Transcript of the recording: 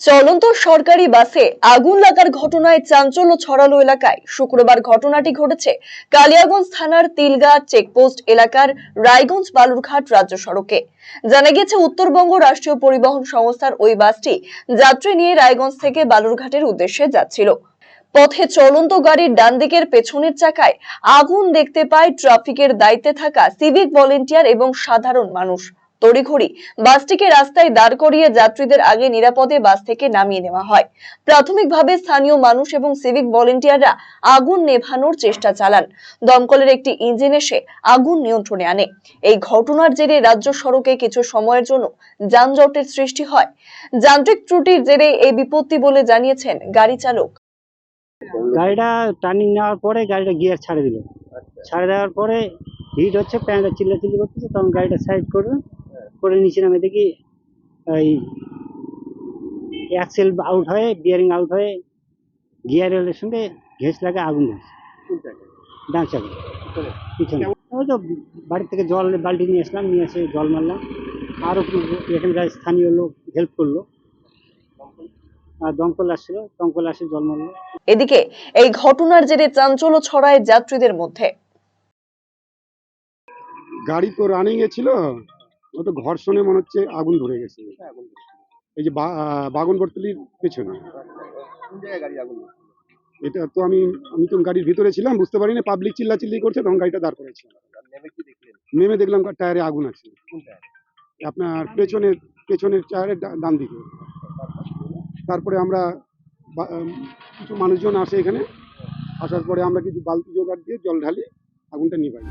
চলন্ত সরকারি বাসে আগুন লাগার ঘটনায় চাঞ্চল্য ছড়ালো এলাকায়। শুক্রবার ঘটনাটি ঘটেছে কালিয়াগঞ্জ থানার তিলগা চেকপোস্ট এলাকার রায়গঞ্জ বালুরঘাট রাজ্য সড়কে। জানা গেছে উত্তরবঙ্গ রাষ্ট্রীয় পরিবহন সংস্থার ওই বাসটি যাত্রী নিয়ে রায়গঞ্জ থেকে বালুরঘাটের উদ্দেশ্যে যাচ্ছিল। পথে চলন্ত গাড়ির ডান দিকের পেছনের চাকায় আগুন দেখতে পায় ট্রাফিকের দায়িত্বে থাকা সিভিক ভলেন্টিয়ার এবং সাধারণ মানুষ। তড়িঘড়ি বাসটিকে রাস্তায় দাঁড় করিয়ে যাত্রীদের আগে নিরাপদে বাস থেকে নামিয়ে নেওয়া হয়। প্রাথমিকভাবে স্থানীয় মানুষ এবং সিভিক ভলেন্টিয়াররা আগুন নেভানোর চেষ্টা চালান। দমকলের একটি ইঞ্জিন এসে আগুন নিয়ন্ত্রণে আনে। এই ঘটনার জেরে রাজ্য সড়কে কিছু সময়ের জন্য যানজটের সৃষ্টি হয়। যান্ত্রিক ত্রুটির জেরে এই বিপত্তি বলে জানিয়েছেন গাড়ি চালক। গাড়িটা টার্নিং নেওয়ার পরে গাড়িটা গিয়ার ছাড়ে দিল। ছাড়ে দেওয়ার পরে হিট হচ্ছে প্যান্টটা চিল্লা চিল্লি করতেছে তখন গাড়িটা সাইড করবে। করে নিচে নামে দেখি ওই অ্যাক্সেল আউট হয়ে বিয়ারিং আউট হয়ে গিয়ারের সঙ্গে ঘেস লাগে আগুন ধরছে। ডান চাকা পিছনে। ওই তো বাড়ি থেকে জল বালতি নিয়ে আসলাম নিয়ে এসে জল মারলাম। আরও এখানকার স্থানীয় লোক হেল্প করল। আর দমকল আসছিল দমকল আসে জল মারলো। এদিকে এই ঘটনার জেরে চাঞ্চল্য ছড়ায় যাত্রীদের মধ্যে। গাড়ি তো রানিং এ ছিল। ও তো ঘর্ষণে মনে হচ্ছে আগুন ধরে গেছে। এই যে বাগন বর্তলির পেছনে। এটা তো আমি আমি তো গাড়ির ভিতরে ছিলাম বুঝতে পারিনি পাবলিক চিল্লা চিল্লি করছে তখন গাড়িটা দাঁড় করেছি। নেমে দেখলাম টায়ারে আগুন আছে। আপনার পেছনের পেছনের টায়ারের ডান দিকে। তারপরে আমরা কিছু মানুষজন আসে এখানে। আসার পরে আমরা কিছু বালতি জোগাড় দিয়ে জল ঢালি আগুনটা নিভাই।